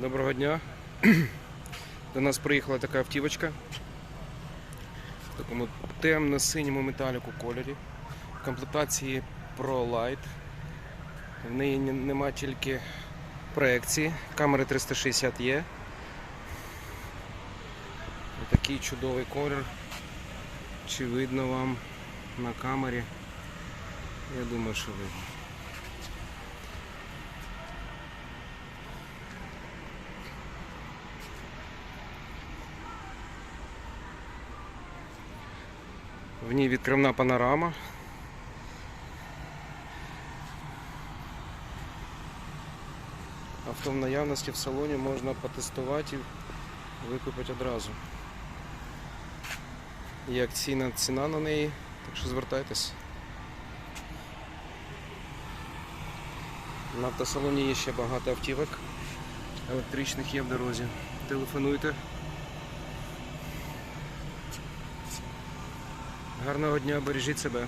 Доброго дня. До нас приїхала така автівочка в такому темно-синьому металіку кольорі. В комплектації Pro Light. В неї нема тільки проекції. Камери 360 є. Такий чудовий колір. Чи видно вам на камері? Я думаю, що видно. В ній відкривна панорама. Авто в наявності в салоні можна потестувати і викупити одразу. Є акційна ціна на неї, так що звертайтесь. На автосалоні є ще багато автівок. Електричних є в дорозі. Телефонуйте. Гарного дня, бережіть себе.